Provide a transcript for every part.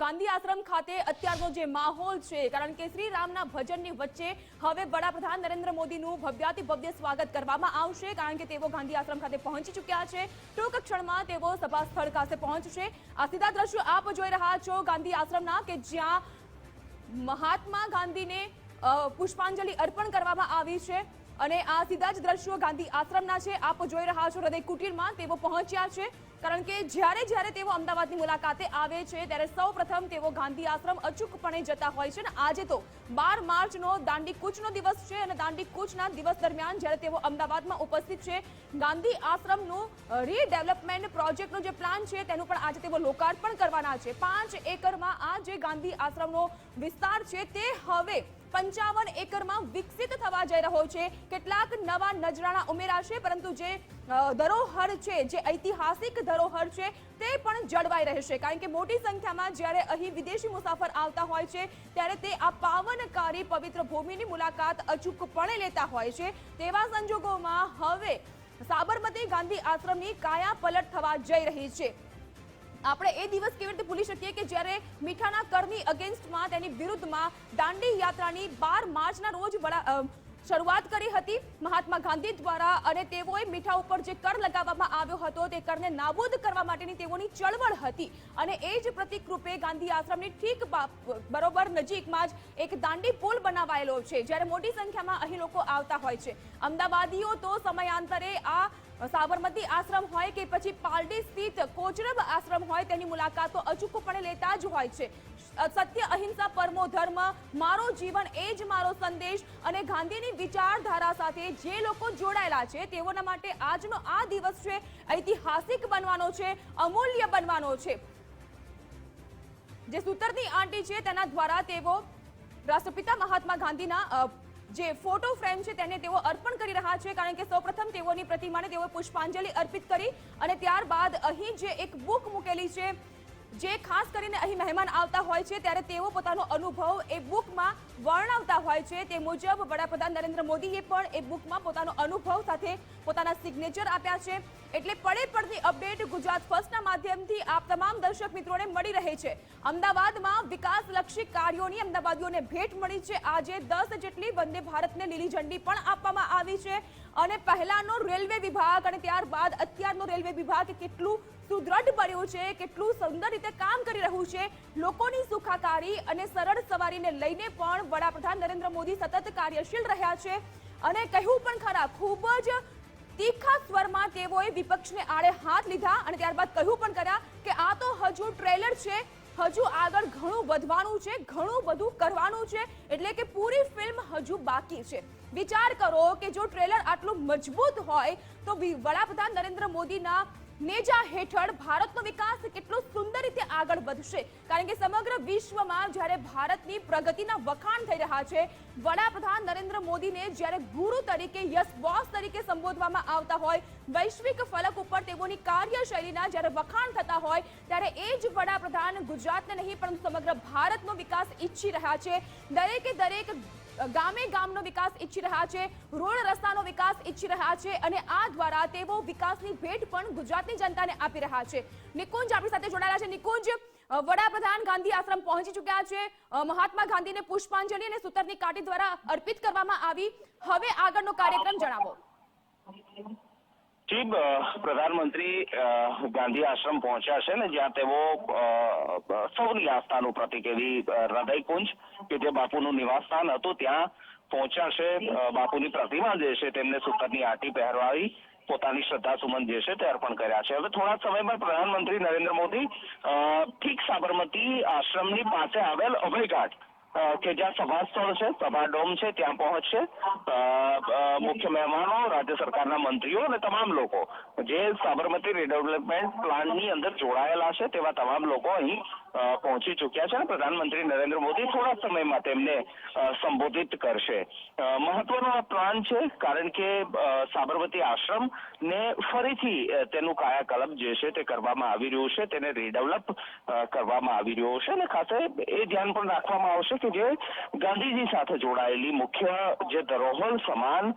ગાંધી આશ્રમ ખાતે અત્યારનો જે માહોલ છે, કારણ કે શ્રી રામના ભજનની વચ્ચે હવે વડાપ્રધાન નરેન્દ્ર મોદીનું ભવ્યાતિ ભવ્ય સ્વાગત કરવામાં આવશે, કારણ કે તેઓ ગાંધી આશ્રમ ખાતે પહોંચી ચૂક્યા છે. ટૂંક ક્ષણમાં તેઓ સભા સ્થળ ખાતે પહોંચશે. આ સીધા દ્રશ્યો આપ જોઈ રહ્યા છો, ગાંધી આશ્રમના, કે જ્યાં મહાત્મા ગાંધીને પુષ્પાંજલિ અર્પણ કરવામાં આવી છે. અને આ સીધા જ દ્રશ્યો ગાંધી આશ્રમના છે. આપ જોઈ રહ્યા છો હૃદય કુટીરમાં તેઓ પહોંચ્યા છે. કારણ કે જ્યારે જ્યારે તેઓ અમદાવાદની મુલાકાતે આવે છે, ત્યારે સૌ પ્રથમ તેઓ ગાંધી આશ્રમ અચૂકપણે જતા હોય છે અને આજે તો બાર માર્ચનો દાંડી કૂચનો દિવસ છે અને દાંડી કૂચના દિવસ દરમિયાન જ્યારે તેઓ અમદાવાદમાં ઉપસ્થિત છે, ગાંધી આશ્રમનું રીડેવલપમેન્ટ પ્રોજેક્ટનો જે પ્લાન છે, તેનું પણ આજે તેઓ લોકાર્પણ કરવાના છે. પાંચ એકરમાં આ જે ગાંધી આશ્રમનો વિસ્તાર છે, તે હવે પંચાવન એકરમાં વિકસિત થવા જઈ રહ્યો છે. કેટલાક નવા નજરાણા ઉમેરાશે, પરંતુ જે ધરોહર છે, જે ઐતિહાસિક ધરોહર છે, તે પણ જળવાઈ રહેશે. કારણ કે મોટી સંખ્યામાં જ્યારે અહીં વિદેશી મુસાફર આવતા હોય છે, ત્યારે તે આ પાવનકારી પવિત્ર ભૂમિની મુલાકાત અચૂકપણે લેતા હોય છે. તેવા સંજોગોમાં હવે સાબરમતી ગાંધી આશ્રમની કાયા પલટ થવા જઈ રહી છે. આપણે એ દિવસ કેવી રીતે ભૂલી શકીએ કે જ્યારે મીઠાના કરની અગેન્સ્ટમાં તેની વિરુદ્ધમાં દાંડી યાત્રાની બાર માર્ચના રોજ વડા શરૂઆત કરી હતી મહાત્મા ગાંધી દ્વારા અને તેઓએ મીઠા ઉપર જે કર લગાવવામાં આવ્યો હતો તે કરને નાબૂદ કરવા માટેની તેઓની ચળવળ હતી અને એ જ પ્રતિક રૂપે ગાંધી આશ્રમની ઠીક બરોબર નજીકમાં જ એક દાંડી પુલ બનાવાયેલો છે. જ્યારે મોટી સંખ્યામાં અહીં લોકો આવતા હોય છે. અમદાવાદીઓ તો સમયાંતરે આ સાબરમતી આશ્રમ હોય કે પછી પાલડી સ્થિત કોચરબ આશ્રમ હોય, તેની મુલાકાતો અચૂકપણે લેતા જ હોય છે. સત્ય, અહિંસા, પરમો ધર્મ, મારો જીવન, એ જ મારો સંદેશ અને ગાંધીની વિચારધારા સાથે જે લોકો જોડાયેલા છે, તેઓના માટે આજનો આ દિવસ છે, ઐતિહાસિક બનવાનો છે, અમૂલ્ય બનવાનો છે. જે સૂતરની આંટી છે, તેના દ્વારા તેઓ રાષ્ટ્રપિતા મહાત્મા ગાંધીના જે ફોટો ફ્રેમ છે તેને તેઓ અર્પણ કરી રહ્યા છે, કારણ કે સૌપ્રથમ તેઓની પ્રતિમાને તેઓ પુષ્પાંજલિ અર્પિત કરી અને ત્યારબાદ અહીં જે એક બુક મૂકેલી છે જે ખાસ કરીને અહીં મહેમાન આવતા હોય છે, ત્યારે તેઓ પોતાનો અનુભવ એ બુકમાં વર્ણવતા હોય છે. તે મુજબ વડાપ્રધાન નરેન્દ્ર મોદીએ પણ એ બુકમાં પોતાનો અનુભવ સાથે પોતાના સિગ્નેચર આપ્યા છે. એટલે પડે પડતી અપડેટ ગુજરાત ફર્સ્ટના માધ્યમથી આપ તમામ દર્શક મિત્રોને મળી રહે છે. અમદાવાદમાં વિકાસલક્ષી કાર્યોની અમદાવાદીઓને ભેટ મળી છે. આજે દસ જેટલી વંદે ભારતને લીલી ઝંડી પણ આપવામાં આવી છે. અને પહેલાનો રેલવે વિભાગ અને ત્યારબાદ અત્યારનો રેલવે વિભાગ કેટલું સુદ્રઢ બન્યું છે, કેટલું સુંદર રીતે કામ કરી રહ્યું છે, લોકોની સુખાકારી અને સરળ સવારીને લઈને પણ વડાપ્રધાન નરેન્દ્ર મોદી સતત કાર્યશીલ રહ્યા છે. અને કહ્યું પણ ખરા, ખૂબ જ તીખા સ્વરમાં તેઓએ વિપક્ષને આડે હાથ લીધા અને ત્યારબાદ કહ્યું પણ કર્યા કે આ તો હજુ ટ્રેલર છે, હજુ આગળ ઘણું વધવાનું છે, ઘણું બધું કરવાનું છે, એટલે કે પૂરી ફિલ્મ હજુ બાકી છે. વિચાર કરો કે જો ટ્રેલર આટલું મજબૂત હોય, તો વડાપ્રધાન નરેન્દ્ર મોદીના નેજા હેઠળ ભારતનો વિકાસ કેટલો સુંદર રીતે આગળ વધશે. કારણ કે સમગ્ર વિશ્વમાં જ્યારે ભારતની પ્રગતિના વખાણ થઈ રહ્યા છે, વડાપ્રધાન નરેન્દ્ર મોદીને જ્યારે ગુરુ તરીકે યસ બોસ તરીકે સંબોધવામાં આવતા હોય, વૈશ્વિક ફલક ઉપર તેઓની કાર્યશૈલીના જ્યારે વખાણ થતા હોય, ત્યારે એ જ વડાપ્રધાન ગુજરાતને નહીં, પરંતુ સમગ્ર ભારતનો વિકાસ ઈચ્છી રહ્યા છે. દરેકે દરેક ગામે ગામનો વિકાસ ઈચ્છી રહ્યા છે, રોડ રસ્તાનો વિકાસ ઈચ્છી રહ્યા છે અને આ દ્વારા તેઓ વિકાસની ભેટ પણ ગુજરાતની જનતાને આપી રહ્યા છે. નિકુંજ આપણી સાથે જોડાયેલા છે. નિકુંજ વડાપ્રધાન ગાંધી આશ્રમ પહોંચી ચૂક્યા છે. મહાત્મા ગાંધીને પુષ્પાંજલિ અને સૂતરની કાટી દ્વારા અર્પિત કરવામાં આવી. હવે આગળનો કાર્યક્રમ જણાવો. જી પ્રધાનમંત્રી ગાંધી આશ્રમ પહોંચ્યા છે ને, જ્યાં તેઓ સૌની આસ્થાનું પ્રતિક એવી હૃદયકુંજ કે જે બાપુનું નિવાસસ્થાન હતું, ત્યાં પહોંચ્યા છે. બાપુની પ્રતિમા જે છે તેમને સુતરની આટી પહેરવાવી પોતાની શ્રદ્ધાસુમન જે છે તે અર્પણ કર્યા છે. હવે થોડા સમયમાં પ્રધાનમંત્રી નરેન્દ્ર મોદી ઠીક સાબરમતી આશ્રમની પાસે આવેલ અભયઘાટ કે જ્યાં સભા સ્થળ છે સભા ડોમ છે, ત્યાં પહોંચશે. મુખ્ય મહેમાનો, રાજ્ય સરકારના મંત્રીઓ અને તમામ લોકો. જે સાબરમતી રીડેવલપમેન્ટ પ્લાનની અંદર જોડાયેલા છે, તેવા તમામ લોકો અહીં પહોંચી ચૂક્યા છે અને પ્રધાનમંત્રી નરેન્દ્ર મોદી થોડા સમયમાં તેમને સંબોધિત કરશે. મહત્વનો આ પ્લાન છે કારણ કે સાબરમતી આશ્રમ ને ફરીથી તેનું કાયાકલ્પ જે છે તે કરવામાં આવી રહ્યું છે, તેને રીડેવલપ કરવામાં આવી રહ્યો છે અને ખાસ એ ધ્યાન પણ રાખવામાં આવશે કે જે ગાંધીજી સાથે જોડાયેલી મુખ્ય જે ધરોહર સમાન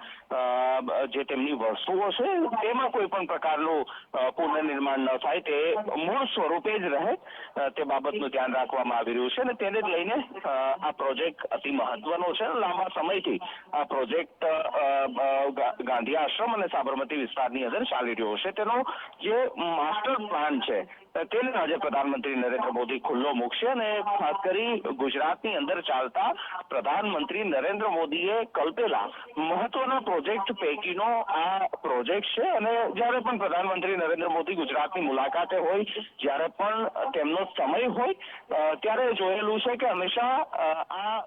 જે તેમની વસ્તુઓ છે, તેમાં કોઈ પણ પ્રકારનું પુનર્નિર્માણ ન થાય, તે મૂળ સ્વરૂપે જ રહે તે બાબત બાબતનું ધ્યાન રાખવામાં આવી રહ્યું છે અને તેને જ લઈને આ પ્રોજેક્ટ અતિ મહત્વનો છે. લાંબા સમયથી આ પ્રોજેક્ટ ગાંધી આશ્રમ અને સાબરમતી વિસ્તારની અંદર ચાલી રહ્યો છે. તેનો જે માસ્ટર પ્લાન છે તેને આજે પ્રધાનમંત્રી નરેન્દ્ર મોદી ખુલ્લો મૂકશે અને ખાસ કરી ગુજરાતની અંદર ચાલતા પ્રધાનમંત્રી નરેન્દ્ર મોદીએ કલ્પેલા મહત્વના પ્રોજેક્ટ પૈકીનો આ પ્રોજેક્ટ છે. અને જ્યારે પણ પ્રધાનમંત્રી નરેન્દ્ર મોદી ગુજરાતની મુલાકાતે હોય, જ્યારે પણ તેમનો સમય હોય ત્યારે જોયેલું છે કે હંમેશા આ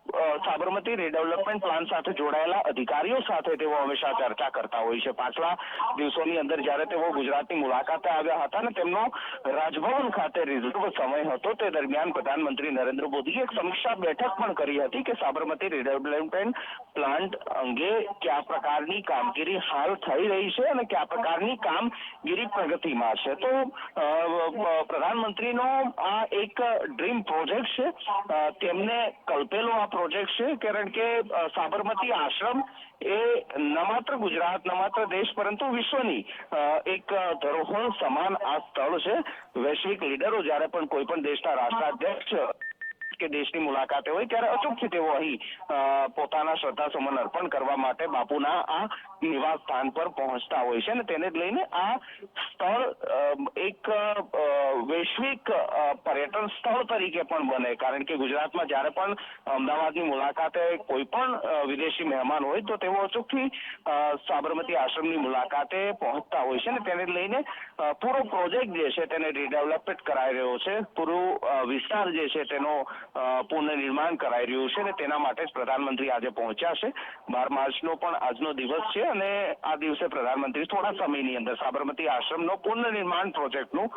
સાબરમતી રીડેવલપમેન્ટ પ્લાન સાથે જોડાયેલા અધિકારીઓ સાથે તેઓ હંમેશા ચર્ચા કરતા હોય છે. પાછલા દિવસોની અંદર જ્યારે તેઓ ગુજરાતની મુલાકાતે આવ્યા હતા ને તેમનો રાજભવન ખાતે રિઝર્વ સમય હતો તે દરમિયાન પ્રધાનમંત્રી નરેન્દ્ર મોદીએ એક સમીક્ષા બેઠક પણ કરી હતી કે સાબરમતી રિડેવલપમેન્ટ પ્લાન્ટ અંગે કયા પ્રકારની કામગીરી હાલ થઈ રહી છે અને કયા પ્રકારની કામગીરી પ્રગતિમાં છે. તો પ્રધાનમંત્રીનો આ એક ડ્રીમ પ્રોજેક્ટ છે. તેમને કલ્પેલો આ પ્રોજેક્ટ છે કારણ કે સાબરમતી આશ્રમ એ ન માત્ર ગુજરાત, ન માત્ર દેશ, પરંતુ વિશ્વની એક ધરોહર સમાન આ સ્થળ છે. વૈશ્વિક લીડરો જ્યારે પણ કોઈ પણ દેશના રાષ્ટ્રાધ્યક્ષ કે દેશની મુલાકાતે હોય ત્યારે અચૂકથી તેઓ અહીં પોતાના શ્રદ્ધા સુમન અર્પણ કરવા માટે બાપુના આ નિવાસ સ્થાન પર પહોંચતા હોય છે અને તેને લઈને આ સ્થળ એક વૈશ્વિક પર્યટન સ્થળ તરીકે પણ બને. કારણ કે ગુજરાતમાં જ્યારે પણ અમદાવાદની મુલાકાતે કોઈ પણ વિદેશી મહેમાન હોય તો તેઓ અચૂકથી સાબરમતી આશ્રમની મુલાકાતે પહોંચતા હોય છે અને તેને લઈને પૂરો પ્રોજેક્ટ જે છે તેને રીડેવલપમેન્ટ કરાઈ રહ્યો છે. પૂરું વિસ્તાર જે છે તેનો અ, પુનર્નિર્માણ કરાઈ રહ્યું છે અને તેના માટે જ પ્રધાનમંત્રી આજે પહોંચ્યા છે. બાર માર્ચનો પણ આજનો દિવસ છે અને આ દિવસે પ્રધાનમંત્રી થોડા સમયની અંદર સાબરમતી આશ્રમનો પુનર્નિર્માણ પ્રોજેક્ટનું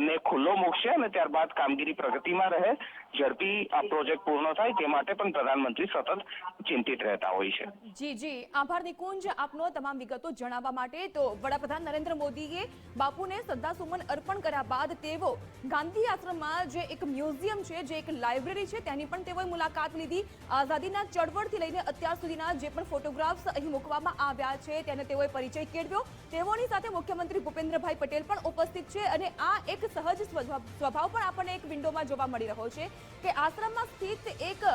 ને ખુલ્લો મૂકશે અને ત્યારબાદ કામગીરી પ્રગતિમાં રહે. ઝડપી આ પ્રોજેક્ટ પૂર્ણ થાય તે માટે પણ પ્રધાનમંત્રી સતત ચિંતિત રહેતા હોય છે. જી જી. આભાર નિકુંજ આપનો તમામ વિગતો જણાવવા માટે તો વડાપ્રધાન નરેન્દ્ર મોદીએ બાપુને શ્રદ્ધાસુમન અર્પણ કર્યા બાદ તેઓ ગાંધી આશ્રમમાં જે એક મ્યુઝિયમ છે જે એક લાઇબ્રેરી છે, તેની પણ તેઓએ મુલાકાત લીધી. આઝાદીના ચળવળથી લઈને અત્યાર સુધીના જે પણ ફોટોગ્રાફ્સ અહીં મૂકવામાં આવ્યા છે, તેને તેઓએ પરિચય કેળવ્યો. તેઓની સાથે મુખ્યમંત્રી ભૂપેન્દ્રભાઈ પટેલ પણ ઉપસ્થિત છે અને આ એક સહજ સ્વભાવ પણ આપણને એક વિન્ડોમાં જોવા મળી રહ્યો છે કે આશ્રમમાં સ્થિત એક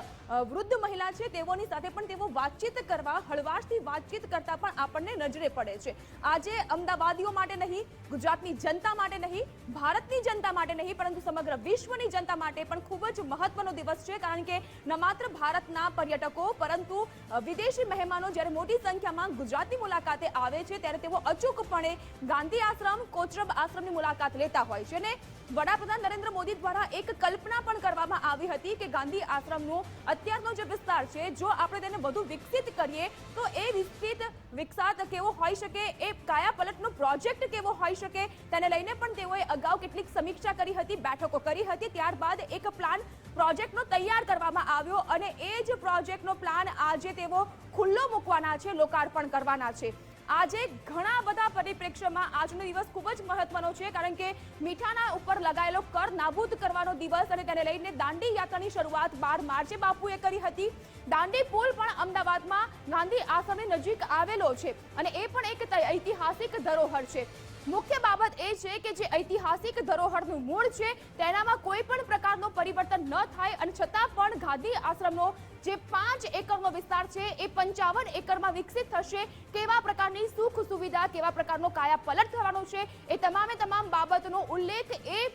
વૃદ્ધ મહિલા છે. તેઓની સાથે પણ તેઓ વાતચીત કરવા, હળવાશથી વાતચીત કરતા પણ આપણને નજરે પડે છે. આજે અમદાવાદીઓ માટે નહીં, ગુજરાતની જનતા માટે નહીં, ભારતની જનતા માટે નહીં, પરંતુ સમગ્ર વિશ્વની જનતા માટે પણ ખૂબ જ મહત્વનો દિવસ છે, કારણ કે ન માત્ર ભારતના પર્યટકો, પરંતુ વિદેશી મહેમાનો જ્યારે મોટી સંખ્યામાં ગુજરાતની મુલાકાતે આવે છે, ત્યારે તેઓ અચૂકપણે ગાંધી આશ્રમ, કોચરબ આશ્રમની મુલાકાત લેતા હોય છે અને વડાપ્રધાન નરેન્દ્ર મોદી દ્વારા એક કલ્પના પણ કરવામાં આવી હતી કે ગાંધી આશ્રમનો અત્યારનો જે વિસ્તાર છે, જો આપણે તેને વધુ વિકસિત કરીએ, તો એ વિકસિત વિકસાત કેવો હોઈ શકે, એ કાયા પલટનો પ્રોજેક્ટ કેવો હોઈ શકે, તેને લઈને પણ તેઓએ અગાઉ કેટલીક સમીક્ષા કરી હતી, બેઠકો કરી હતી, ત્યારબાદ એક પ્લાન પ્રોજેક્ટનો તૈયાર કરવામાં આવ્યો અને એ જ પ્રોજેક્ટનો પ્લાન આજે તેઓ ખુલ્લો મૂકવાના છે, લોકાર્પણ કરવાના છે. આજે ઘણા બધા પરિપ્રેક્ષ્યમાં આજનો દિવસ ખૂબ જ મહત્વનો છે, કારણ કે મીઠાના ઉપર લગાયેલો કર નાબૂદ કરવાનો દિવસ અને તેને લઈને દાંડી યાત્રાની શરૂઆત બાર માર્ચે બાપુએ કરી હતી. દાંડી પુલ પણ અમદાવાદમાં ગાંધી આશ્રમની નજીક આવેલો છે અને એ પણ એક ઐતિહાસિક ધરોહર છે. મુખ્ય બાબત એ છે કે જે ઐતિહાસિક ધરોહરનું મૂળ છે, તેનામાં કોઈ પણ પ્રકારનું પરિવર્તન ન થાય અને છતાં પણ ગાંધી આશ્રમનો જે પાંચ એકરનો વિસ્તાર છે, એ પંચાવન એકરમાં વિકસિત થશે. કેવા પ્રકારની સુખ સુવિધા, કેવા પ્રકારનો કાયા પલટ થવાનો છે, એ તમામે તમામ બાબતનો ઉલ્લેખ એ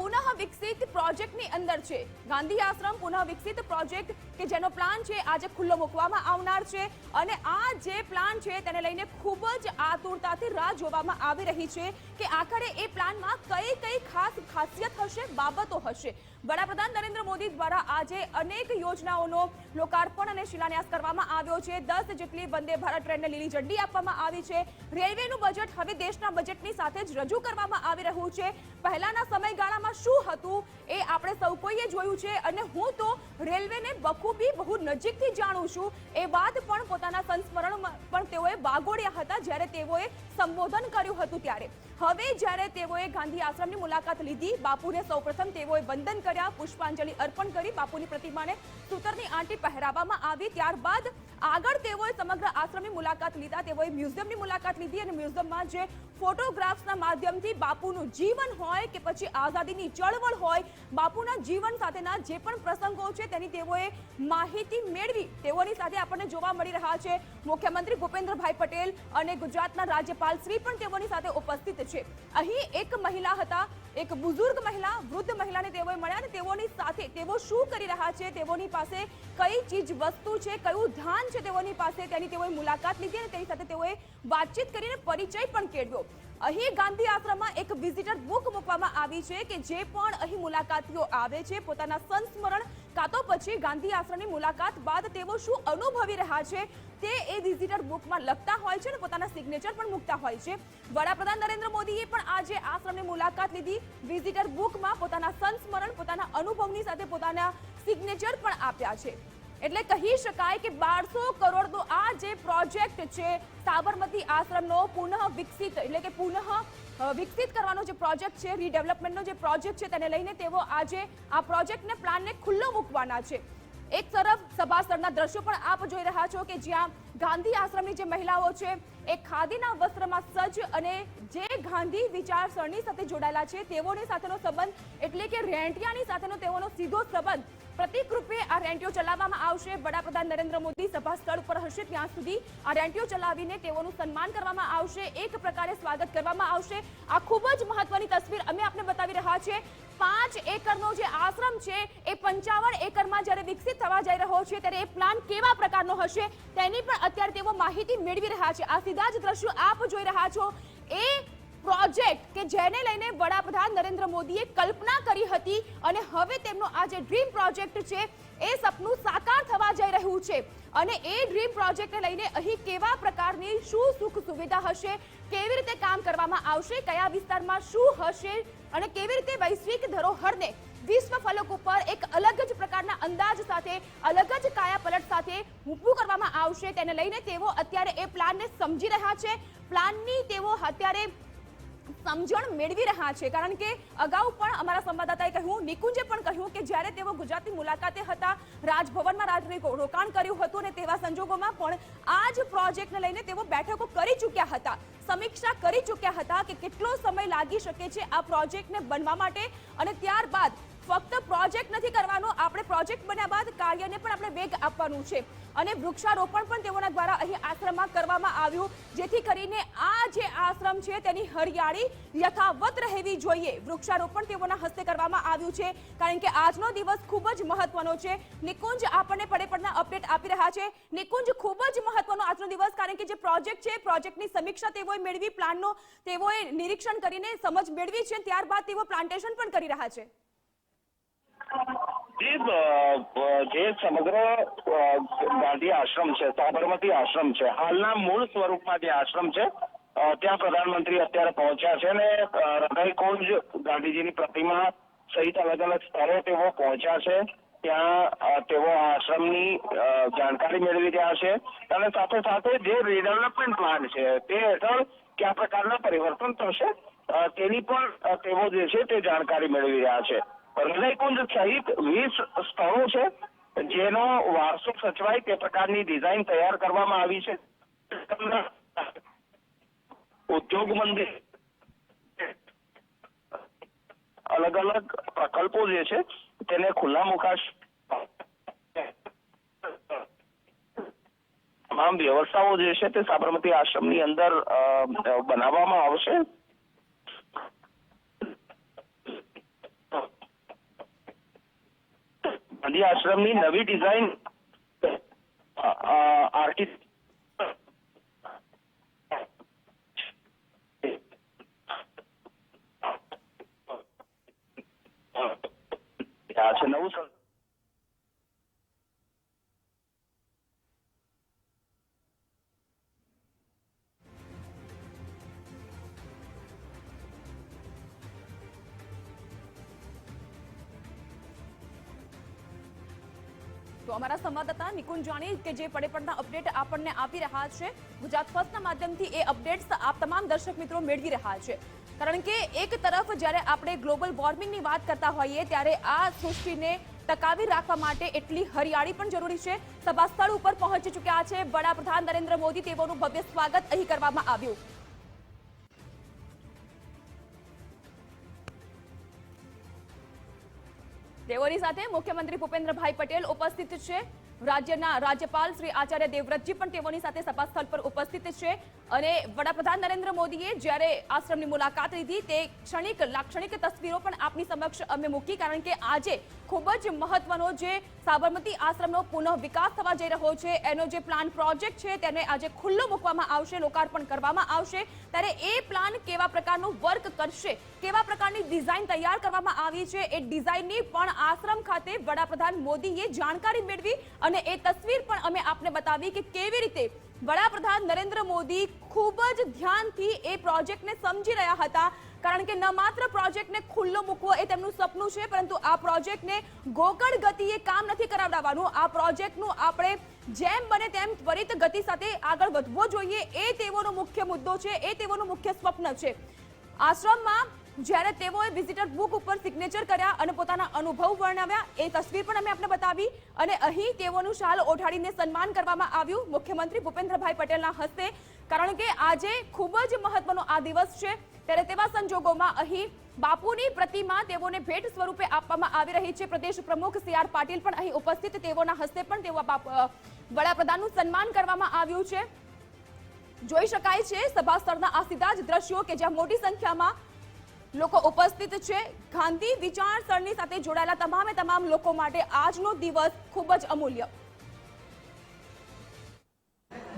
પુનઃ વિકસિત પ્રોજેક્ટની અંદર છે. ગાંધી આશ્રમ પુનઃ વિકસિત પ્રોજેક્ટ કે જેનો પ્લાન છે, આજે ખુલ્લો મૂકવામાં આવનાર છે. અને આ જે પ્લાન છે, તેને લઈને ખૂબ જ આતુરતાથી રાહ જોવામાં આવી રહી છે કે આખરે એ પ્લાનમાં કઈ કઈ ખાસ ખાસિયત હશે, બાબતો હશે. વડાપ્રધાન નરેન્દ્ર મોદી દ્વારા આજે અનેક યોજનાઓનો લોકાર્પણ અને શિલાન્યાસ કરવામાં આવ્યો છે. દસ જેટલી વંદે ભારત ટ્રેનને લીલી ઝંડી આપવામાં આવી છે. રેલવેનું બજેટ હવે દેશના બજેટની સાથે જ રજૂ કરવામાં આવી રહ્યું છે. પહેલાના સમયગાળામાં શું હતું એ આપણે સૌ કોઈએ જોયું છે અને હું તો રેલવેને બખૂબી બહુ નજીકથી જાણું છું. એ વાત પણ પોતાના સંસ્મરણમાં પણ તેઓએ વાગોડ્યા હતા જ્યારે તેઓએ સંબોધન કર્યું હતું ત્યારે. હવે જ્યારે તેઓએ ગાંધી આશ્રમની મુલાકાત લીધી, બાપુને સૌપ્રથમ તેઓએ વંદન કર્યા, પુષ્પાંજલિ અર્પણ કરી, બાપુની પ્રતિમાને સૂતરની આંટી પહેરાવવામાં આવી. ત્યારબાદ આગળ તેઓએ સમગ્ર આશ્રમની મુલાકાત લીધા. તેઓએ મ્યુઝિયમની મુલાકાત લીધી અને મ્યુઝિયમમાં જે ફોટોગ્રાફ્સના માધ્યમથી બાપુનું જીવન હોય કે પછી આઝાદીની ચળવળ હોય, બાપુના જીવન સાથેના જે પણ પ્રસંગો છે તેની તેઓએ માહિતી મેળવી. તેઓની સાથે આપણને જોવા મળી રહ્યા છે મુખ્યમંત્રી ભૂપેન્દ્રભાઈ પટેલ અને ગુજરાતના રાજ્યપાલ શ્રી પણ તેઓની સાથે ઉપસ્થિત છે. અહીં એક મહિલા હતા, એક બુઝુર્ગ મહિલા, વૃદ્ધ મહિલાને તેઓએ મળ્યા અને તેઓની સાથે તેઓ શું કરી રહ્યા છે, તેઓની પાસે કઈ ચીજ વસ્તુ છે, કયું ધાન છે તેઓની પાસે તેની તેઓએ મુલાકાત લીધી અને તેની સાથે તેઓએ વાતચીત કરીને પરિચય પણ કેળવ્યો. અહીં ગાંધી આશ્રમમાં એક વિઝિટર બુક મૂકવામાં આવી છે કે જે પણ અહીં મુલાકાતીઓ આવે છે, પોતાના સંસ્મરણ કાં તો પછી ગાંધી આશ્રમની મુલાકાત બાદ તેઓ શું અનુભવી રહ્યા છે તે એ વિઝિટર બુકમાં લખતા હોય છે અને પોતાના સિગ્નેચર પણ મૂકતા હોય છે. વડાપ્રધાન નરેન્દ્ર મોદીએ પણ આજે આશ્રમની મુલાકાત લીધી. વિઝિટર બુકમાં પોતાના સંસ્મરણ, પોતાના અનુભવની સાથે પોતાના સિગ્નેચર પણ આપ્યા છે. એટલે કહી શકાય કે બારસો કરોડનો આ જે પ્રોજેક્ટ છે સાબરમતી આશ્રમનો પુનઃ વિકસિત, એટલે કે પુનઃ વિકસિત કરવાનો જે પ્રોજેક્ટ છે રીડેવલપમેન્ટનો જે પ્રોજેક્ટ છે, તેને લઈને તેઓ આજે આ પ્રોજેક્ટને પ્લાનને ખુલ્લો મૂકવાના છે. એક તરફ સભાસ્થળના દ્રશ્યો પણ આપ જોઈ રહ્યા છો કે જ્યાં ગાંધી આશ્રમની જે મહિલાઓ છે, એ ખાદીના વસ્ત્રમાં સજ્જ અને જે ગાંધી વિચારસરણી સાથે જોડાયેલા છે, તેઓની સાથેનો સંબંધ એટલે કે રેંટિયાની સાથેનો તેઓનો સીધો સંબંધ પ્રતિકરૂપે આ રેન્ટીઓ ચલાવવામાં આવશે. વડાપ્રધાન નરેન્દ્ર મોદી સભા સ્થળ પર હશે ત્યાં સુધી આ રેન્ટીઓ ચલાવીને તેઓનું સન્માન કરવામાં આવશે. એક પ્રકારે સ્વાગત કરવામાં આવશે. આ ખૂબ જ મહત્વની તસવીર અમે આપને બતાવી રહ્યા છે પાંચ એકરનો જે આશ્રમ છે, એ પંચાવન એકરમાં જ્યારે વિકસિત થવા જઈ રહ્યો છે, ત્યારે એ પ્લાન કેવા પ્રકારનો હશે તેની પણ અત્યારે તેઓ માહિતી મેળવી રહ્યા છે. આ સીધા જ દ્રશ્યો આપ જોઈ રહ્યા છો. એ પ્રોજેક્ટ કે જેને લઈને વડાપ્રધાન નરેન્દ્ર મોદીએ કલ્પના કરી હતી અને હવે તેમનો આ જે ડ્રીમ પ્રોજેક્ટ છે, એ સપનું સાકાર થવા જઈ રહ્યું છે. અને એ ડ્રીમ પ્રોજેક્ટને લઈને અહીં કેવા પ્રકારની શું સુખ સુવિધા હશે, કેવી રીતે કામ કરવામાં આવશે, કયા વિસ્તારમાં શું હશે અને કેવી રીતે વૈશ્વિક ધરોહરને વિશ્વ ફલક ઉપર એક અલગ જ પ્રકારના અંદાજ સાથે, અલગ જ કાયાપલટ સાથે ઊભું કરવામાં આવશે, તેને લઈને તેઓ અત્યારે એ પ્લાનને સમજી રહ્યા છે. પ્લાનની તેઓ અત્યારે સમજણ મેળવી રહ્યા છે. કારણ કે અગાઉ પણ અમારા સંવાદદાતાએ કહ્યું, નિકુંજે પણ કહ્યું કે જ્યારે તેઓ ગુજરાતની મુલાકાતે હતા, રાજભવનમાં રાત્રે રોકાણ કર્યું હતું અને તેવા સંજોગોમાં પણ આ જ પ્રોજેક્ટને લઈને તેઓ બેઠકો કરી ચૂક્યા હતા. સમીક્ષા કરી ચૂક્યા હતા કે કેટલો સમય લાગી શકે છે આ પ્રોજેક્ટને બનવા માટે અને ત્યારબાદ ફક્ત પ્રોજેક્ટ નથી કરવાનો, આપણે પ્રોજેક્ટ બન્યા બાદ કાર્યને પણ આપણે વેગ આપવાનું છે. અને વૃક્ષારોપણ પણ તેઓના દ્વારા અહીં આશ્રમમાં કરવામાં આવ્યું. જેથી કરીને આ જે આશ્રમ છે તેની હરિયાળી યથાવત રહેવી જોઈએ. વૃક્ષારોપણ તેઓના હસ્તે કરવામાં આવ્યું છે. કારણ કે આજનો દિવસ ખૂબ જ મહત્વનો છે. નિકુંજ આપણને પડે પડના અપડેટ આપી રહ્યા છે. નિકુંજ ખૂબ જ મહત્વનો આજનો દિવસ કારણ કે જે પ્રોજેક્ટ છે, પ્રોજેક્ટની સમીક્ષા તેઓએ મેળવી, પ્લાનનો તેઓએ નિરીક્ષણ કરીને સમજ મેળવી છે. ત્યારબાદ તેઓ પ્લાન્ટેશન પણ કરી રહ્યા છે. જે સમગ્ર ગાંધી આશ્રમ છે, સાબરમતી આશ્રમ છે, હાલના મૂળ સ્વરૂપમાં જે આશ્રમ છે ત્યાં પ્રધાનમંત્રી અત્યારે પહોંચ્યા છે અને હૃદય કુંજ ગાંધીજીની પ્રતિમા સહિત અલગ અલગ સ્થળે તેઓ પહોંચ્યા છે. ત્યાં તેઓ આશ્રમની જાણકારી મેળવી રહ્યા છે અને સાથે સાથે જે રીડેવલપમેન્ટ પ્લાન છે તે હેઠળ કયા પ્રકારના પરિવર્તન થશે તેની પણ તેઓ જે છે તે જાણકારી મેળવી રહ્યા છે. હૃદયકુંજ સહિત વીસ સ્થળો છે, જેનો વારસો સચવાય તે પ્રકારની ડિઝાઇન તૈયાર કરવામાં આવી છે. ઉદ્યોગ મંદિર અલગ અલગ પ્રકલ્પો જે છે, તેને ખુલ્લા મુકાશ તમામ વ્યવસ્થાઓ જે છે તે સાબરમતી આશ્રમની અંદર બનાવવામાં આવશે. ગાંધી આશ્રમની નવી ડિઝાઇન આર્ટિ તો અમારા સંવાદદાતા નિકુંજ જાણી કે જે પડે પડના અપડેટ આપણને આપી રહ્યા છે. ગુજરાત ફર્સ્ટના માધ્યમથી એ અપડેટ્સ આપ તમામ દર્શક મિત્રો મેળવી રહ્યા છે. કારણ કે એક તરફ જ્યારે આપણે ગ્લોબલ વોર્મિંગની વાત કરતા હોઈએ ત્યારે આ સૃષ્ટિને ટકાવી રાખવા માટે એટલી હરિયાળી પણ જરૂરી છે. સભા સ્થળ ઉપર પહોંચી ચૂક્યા છે. વડાપ્રધાન નરેન્દ્ર મોદી તેઓનું ભવ્ય સ્વાગત અહીં કરવામાં આવ્યું. સાથે મુખ્યમંત્રી ભૂપેન્દ્રભાઈ પટેલ ઉપસ્થિત છે. રાજ્યના રાજ્યપાલ શ્રી આચાર્ય દેવવ્રતજી પણ તેઓની સાથે સભા સ્થળ પર ઉપસ્થિત છે. અને વડાપ્રધાન નરેન્દ્ર મોદીએ જ્યારે આશ્રમની મુલાકાત લીધી, તે ક્ષણિક લાક્ષણિક તસવીરો પણ આપની સમક્ષ અમે મૂકી, કારણ કે આજે ખૂબ જ મહત્વનો જે સાબરમતી આશ્રમનો પુનઃ વિકાસ થવા જઈ રહ્યો છે, એનો જે પ્લાન પ્રોજેક્ટ છે તેને આજે ખુલ્લો મૂકવામાં આવશે, લોકાર્પણ કરવામાં આવશે. ત્યારે એ પ્લાન કેવા પ્રકારનું વર્ક કરશે, કેવા પ્રકારની ડિઝાઇન તૈયાર કરવામાં આવી છે, એ ડિઝાઇનની પણ આશ્રમ ખાતે વડાપ્રધાન મોદીએ જાણકારી મેળવી અને એ તસવીર પણ અમે આપને બતાવી કે કેવી રીતે વડાપ્રધાન નરેન્દ્ર મોદી ખૂબ જ ધ્યાનથી એ પ્રોજેક્ટને સમજી રહ્યા હતા. કારણ કે ન માત્ર પ્રોજેક્ટને ખુલ્લો મૂકવો એ તેમનું સપનું છે, પરંતુ આ પ્રોજેક્ટને ગોકળ ગતિએ કામ નથી કરાવડાવવાનું. આ પ્રોજેક્ટનું આપણે જેમ બને તેમ ત્વરિત ગતિ સાથે આગળ વધવો જોઈએ, એ તેઓનો મુખ્ય મુદ્દો છે, એ તેઓનું મુખ્ય સ્વપ્ન છે. આશ્રમમાં જ્યારે તેઓએ વિઝિટર બુક ઉપર સિગ્નેચર કર્યા અને પોતાના અનુભવ વર્ણવ્યા, એ તસવીર પણ અમે આપને બતાવી અને અહીં તેઓનું શાલ ઓઢાડીને સન્માન કરવામાં આવ્યું મુખ્યમંત્રી ભૂપેન્દ્રભાઈ પટેલના હસ્તે. કારણ કે આજે ખૂબ જ મહત્વનો આ દિવસ છે. ત્યારે તેવા સંજોગોમાં અહીં બાપુની પ્રતિમા તેઓને ભેટ સ્વરૂપે આપવામાં આવી રહી છે. પ્રદેશ પ્રમુખ સી આર પાટીલ પણ અહીં ઉપસ્થિત. તેઓના હસ્તે પણ તેઓ વડાપ્રધાનનું સન્માન કરવામાં આવ્યું છે. જોઈ શકાય છે, સભાસ્થળના આ સીધા જ દ્રશ્યો કે જ્યાં મોટી સંખ્યામાં લોકો ઉપસ્થિત છે. ગાંધી વિચારસરણી સાથે જોડાયેલા તમામે તમામ લોકો માટે આજનો દિવસ ખૂબ જ અમૂલ્ય.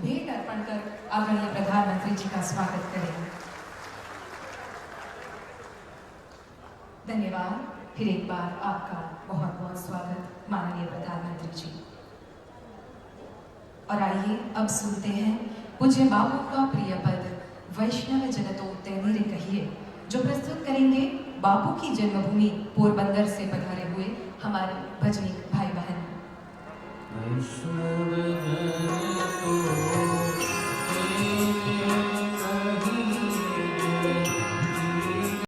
ભેટ અર્પણ કર આદરણીય પ્રધાનમંત્રીજી કા સ્વાગત કરે धन्यवाद। फिर एक बार आपका बहुत बहुत स्वागत माननीय प्रधानमंत्री जी। और आइए अब सुनते हैं पूज्य बाबू का प्रिय पद, वैष्णव जनतो तैनीर कहिए, जो प्रस्तुत करेंगे बापू की जन्मभूमि पोरबंदर से पधारे हुए हमारे भजनी भाई बहन